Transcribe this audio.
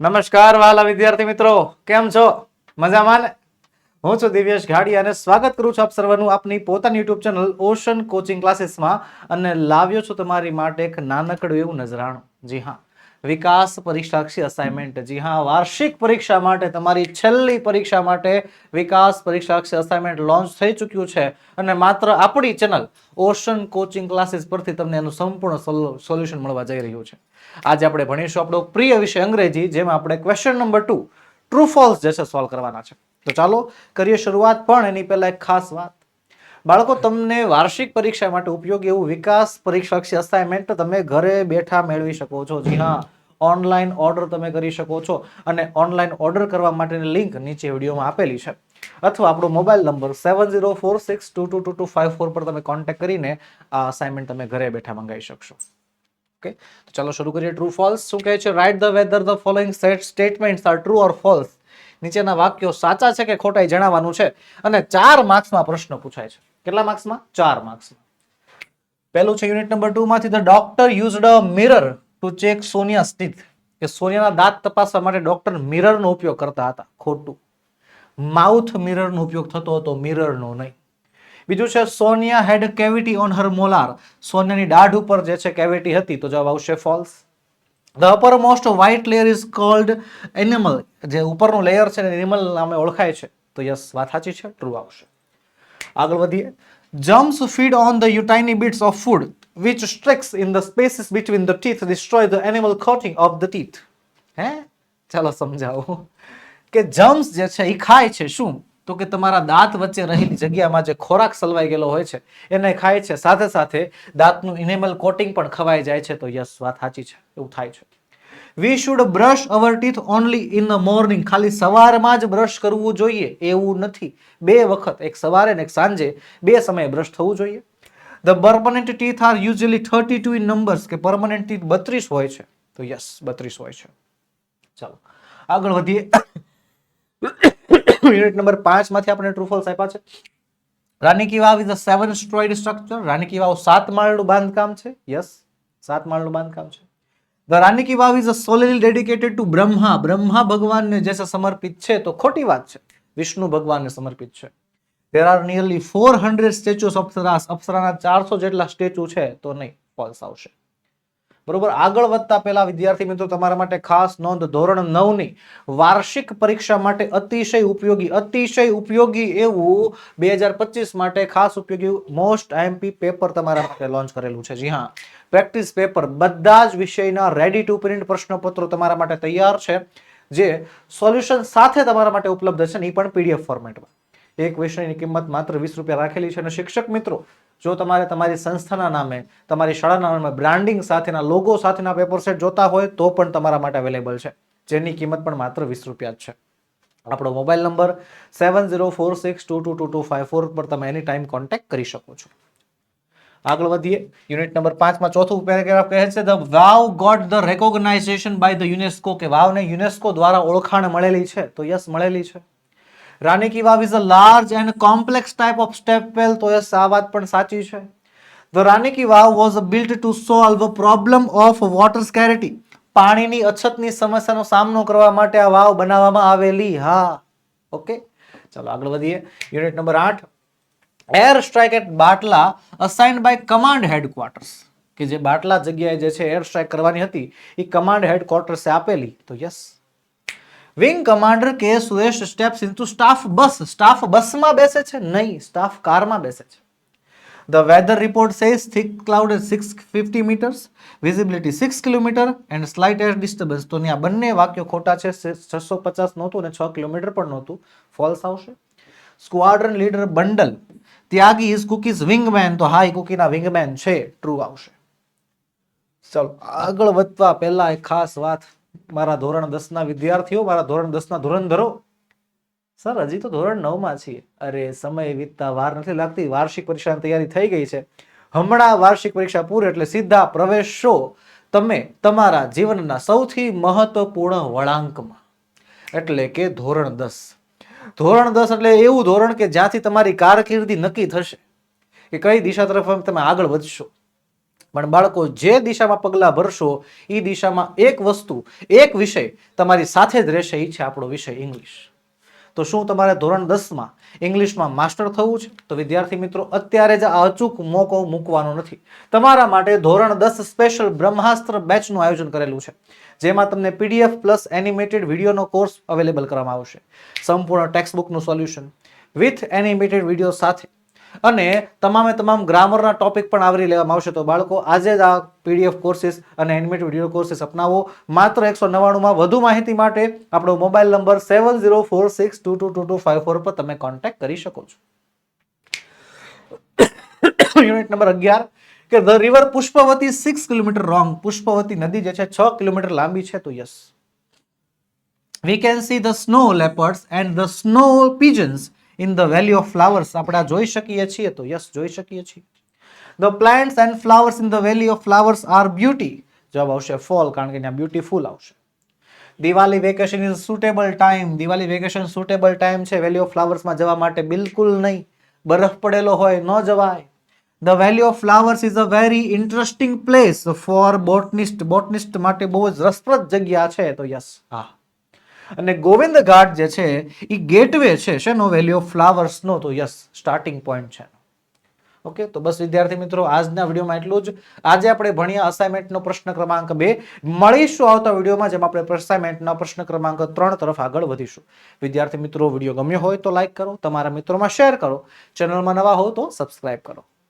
નમસ્કાર વાલા વિદ્યાર્થી મિત્રો. કેમ છો? મજામાં ને? હું છું દિવ્યેશ ઘાડી અને સ્વાગત કરું છું આપ સર્વનું આપની પોતાની યુટ્યુબ ચેનલ ઓશન કોચિંગ ક્લાસીસમાં અને લાવ્યો છું તમારી માટે એક નાનકડું એવું નજરાણું. જી હા. વિકાસ પરીક્ષાક્ષી અસાઇનમેન્ટ જી હા, વાર્ષિક પરીક્ષા માટે તમારી છેલ્લી પરીક્ષા માટે વિકાસ પરીક્ષાક્ષી અસાઇનમેન્ટ લોન્ચ થઈ ચૂક્યું છે. અને માત્ર આપણી ચેનલ ઓશન કોચિંગ ક્લાસીસ પરથી તમને એનું સંપૂર્ણ સોલ્યુશન મળવા જઈ રહ્યું છે. આજે આપણે ભણીશું આપણો પ્રિય વિષય અંગ્રેજી, જેમાં આપણે question number two true false જે છે સોલ્વ કરવાના છે. તો ચાલો કરીએ શરૂઆત, પણ એની પહેલા એક ખાસ વાત. બાળકો, તમને વાર્ષિક પરીક્ષા માટે ઉપયોગી એવું વિકાસ પરીક્ષાક્ષી અસાઇનમેન્ટ તમે ઘરે બેઠા મેળવી શકો છો. જી હા ઓનલાઈન ઓર્ડર તમે કરી શકો છો અને ઓનલાઈન ઓર્ડર કરવા માટેની લિંક નીચે વિડીયોમાં આપેલી છે. અથવા આપણો mobile number seven zero four six two two two two five four પર તમે કોન્ટેક્ટ કરીને આ અસાઇનમેન્ટ તમે ઘરે બેઠા મંગાવી શકશો. ઓકે તો ચાલો શરૂ કરીએ. ટ્રુ ફોલ્સ શું કહે છે? Write the whether the following set statements are true or false નીચેના વાક્યો સાચા છે કે ખોટા જણાવવાનું છે અને ચાર માર્ક્સમાં પ્રશ્ન પૂછાય છે. કેટલા માર્ક્સમાં? ચાર માર્ક્સમાં પહેલું છે યુનિટ નંબર ટુ માંથી the doctor used a mirror to check Sonia teeth કે સોનિયાના દાંત તપાસવા માટે ડોક્ટર મિરરનો ઉપયોગ કરતા હતા. ખોટું. માઉથ મિરરનો ઉપયોગ થતો હતો મિરરનો નહીં. બીજું છે Sonia had cavity on her molar સોનિયાની દાઢ ઉપર જે છે કેવિટી હતી, તો જવાબ આવશે false the uppermost white layer is called enamel જે ઉપરનું લેયર છે એનિમલ નામે ઓળખાય છે. તો યસ વાત સાચી છે ટ્રુ આવશે. આગળ વધીએ. Germs feed on the tiny bits of food which sticks in the spaces between the teeth destroy the enamel coating of the teeth હે? ચાલો સમજાવો. કે જમ્સ જે છે એ ખાય છે શું? તો કે તમારા દાંત વચ્ચે રહેલી જગ્યામાં જે ખોરાક સલવાઈ ગયેલો હોય છે, એને ખાય છે. સાથે સાથે દાંતનું ઇનેમલ કોટિંગ પણ ખવાઈ જાય છે. તો યસ, વાત સાચી છે. એવું થાય છે. We should brush our teeth only in the morning ખાલી સવારમાં જ બ્રશ કરવું જોઈએ. એવું નથી. બે વખત, એક સવારે ને એક સાંજે, બે સમયે બ્રશ થવું જોઈએ. The permanent teeth are usually thirty two in numbers કે પરમનન્ટ ટીથ બત્રીસ હોય છે. તો યસ બત્રીસ હોય છે. ચાલો, આગળ વધીએ. યુનિટ નંબર પાંચમાંથી આપણે ટ્રુફોલ્સ આપ્યા છે. Rani ki Vav is a seven સ્ટ્રોઇડ structure રાની કી વાવ સાત માળનું બાંધકામ છે. યસ સાત માળનું બાંધકામ છે. The Rani ki Vav is a solely dedicated to Brahma Brahma ભગવાનને જે છે સમર્પિત છે, તો ખોટી વાત છે. વિષ્ણુ ભગવાનને સમર્પિત છે. There are nearly four hundred statues apsaras અપ્સરાના ચારસો જેટલા સ્ટેચ્યુ છે, તો નહીં ફોલ્સ આવશે. બરોબર? આગળ વધતા પહેલા, વિદ્યાર્થી મિત્રો, તમારા માટે ખાસ નોંધ ધોરણ નવની વાર્ષિક પરીક્ષા માટે અતિશય ઉપયોગી અતિશય ઉપયોગી એવું બે હજાર પચીસ માટે ખાસ ઉપયોગી મોસ્ટ આઈએમપી પેપર તમારા માટે લોન્ચ કરેલું છે. જી હા. પ્રેક્ટિસ પેપર બધા જ વિષયના રેડી ટુ પ્રિન્ટ પ્રશ્નપત્રો તમારા માટે તૈયાર છે, જે સોલ્યુશન સાથે તમારા માટે ઉપલબ્ધ છે ને એ પણ પીડીએફ ફોર્મેટમાં એક વિષયની કિંમત માત્ર વીસ રૂપિયા રાખેલી છે અને શિક્ષક મિત્રો જો તમારે તમારી સંસ્થાના નામે, તમારી શાળાના નામે બ્રાન્ડિંગ સાથેના લોગો સાથેના પેપર સેટ જોતા હોય, તો પણ તમારા માટે અવેલેબલ છે. જેની કિંમત પણ માત્ર વીસ રૂપિયા જ છે. આપણો mobile number seven zero four six two two two two five four પર તમે એની ટાઈમ કોન્ટેક્ટ કરી શકો છો. આગળ વધીએ. યુનિટ નંબર પાંચમાં ચોથું પેરેગ્રાફ કહે છે the vav got the recognition by the UNESCO કે વાવને યુનેસ્કો દ્વારા ઓળખાણ મળેલી છે? તો યસ મળેલી છે. Rani ki Vav is a large and complex type of stepwell તો યસ આ વાત પણ સાચી છે? The Rani ki Vav was built to solve problem of water scarcity પાણીની અછતની સમસ્યાનો સામનો કરવા માટે આ વાવ બનાવવામાં આવેલી. હા. ઓકે. ચાલો આગળ વધીએ. યુનિટ નંબર આઠ. Air strike at Batla assigned by command headquarters કે જે બાટલા જગ્યાએ જે છે એર સ્ટ્રાઇક કરવાની હતી એ કમાન્ડ હેડક્વાર્ટર્સે આપેલી. તો yes wing commander K Suresh steps into staff bus. Staff બસમાં બેસે છે? નહીં, સ્ટાફ કારમાં બેસે છે. The weather report says thick cloud six fifty metres visibility six kilometre and slight air disturbance તો આ બંને વાક્યો ખોટા છે. છસો પચાસ નહોતું અને છ કિલોમીટર પણ નહોતું. ફોલ્સ આવશે. Squadron leader Bundal Tyagi is cookie's wingman તો હા, એ કુકીના વિંગમેન છે. ટ્રુ આવશે. ચાલો, આગળ વધવા પહેલા એક ખાસ વાત મારા ધોરણ દસના વિદ્યાર્થીઓ, મારા ધોરણ દસના ધોરણધરો સર, હજી તો ધોરણ નવમાં છીએ. અરે, સમય વીતતા વાર નથી લાગતી. વાર્ષિક પરીક્ષાની તૈયારી થઈ ગઈ છે. હમણાં વાર્ષિક પરીક્ષા પૂરી એટલે સીધા પ્રવેશો તમે તમારા જીવનના સૌથી મહત્વપૂર્ણ વળાંકમાં. એટલે કે ધોરણ દસ. ધોરણ દસ એટલે એવું ધોરણ કે જ્યાંથી તમારી કારકિર્દી નક્કી થશે. કે કઈ દિશા તરફ તમે આગળ વધશો? પણ બાળકો જે દિશામાં પગલાં ભરશો, એ દિશામાં એક વસ્તુ, એક વિષય તમારી સાથે જ રહેશે એ છે આપણો વિષય ઇંગ્લિશ તો શું તમારે ધોરણ દસમાં ઇંગ્લિશમાં માસ્ટર થવું છે? તો વિદ્યાર્થી મિત્રો, અત્યારે જ આ અચૂક મોકો મૂકવાનો નથી. તમારા માટે ધોરણ દસ સ્પેશિયલ બ્રહ્માસ્ત્ર બેચનું આયોજન કરેલું છે. જેમાં તમને પીડીએફ પ્લસ એનિમેટેડ વિડીયોનો કોર્સ અવેલેબલ કરવામાં આવશે. સંપૂર્ણ ટેક્સ્ટબુકનું સોલ્યુશન વિથ એનિમેટેડ વીડિયો સાથે અને તમામે તમામ ગ્રામરના ટોપિક પણ આવરી લેવામાં આવશે. તો બાળકો, આજે જ આ પીડીએફ કોર્સિસ અને એનિમેટ વીડિયો કોર્સિસ અપનાવો. માત્ર એકસો નવ્વાણુંમાં વધુ માહિતી માટે આપણો mobile number seven zero four six two two two two five four પર તમે કોન્ટેક્ટ કરી શકો છો. યુનિટ નંબર અગિયાર, કે the river Pushpavati six kilometre long Pushpavati નદી જે છે, છ કિલોમીટર લાંબી છે, તો yes we can see the snow leopards and the snow pigeons in the valley of flowers આપણે આ જોઈ શકીએ છીએ તો યસ જોઈ શકીએ છીએ. The plants and flowers in the valley of flowers are beauty જવાબ આવશે ફોલ કારણ કે ત્યાં બ્યુટીફુલ આવશે. Diwali vacation is suitable time Diwali vacation suitable time છે. વેલી ઓફ ફ્લાવર્સમાં જવા માટે બિલકુલ નહીં. બરફ પડેલો હોય, ન જવાય. The valley of flowers is a very interesting place for botanist botanist માટે બહુ જ રસપ્રદ જગ્યા છે તો યસ હા. અને ગોવિંદ ઘાટ જે છે એ ગેટવે છે શેનો વેલ્યુ ઓફ ફ્લાવર્સનો તો યસ સ્ટાર્ટિંગ પોઈન્ટ છે. ઓકે તો બસ વિદ્યાર્થી મિત્રો, આજના વિડીયોમાં એટલું જ. આજે આપણે ભણ્યા અસાઇનમેન્ટનો પ્રશ્ન ક્રમાંક બે. મળીશું આવતા વિડીયોમાં, જેમાં આપણે અસાઇનમેન્ટના પ્રશ્ન ક્રમાંક ત્રણ તરફ આગળ વધીશું. વિદ્યાર્થી મિત્રો, વીડિયો ગમ્યો હોય તો લાઇક કરો. તમારા મિત્રોમાં શેર કરો. ચેનલમાં નવા હો તો સબસ્ક્રાઇબ કરો.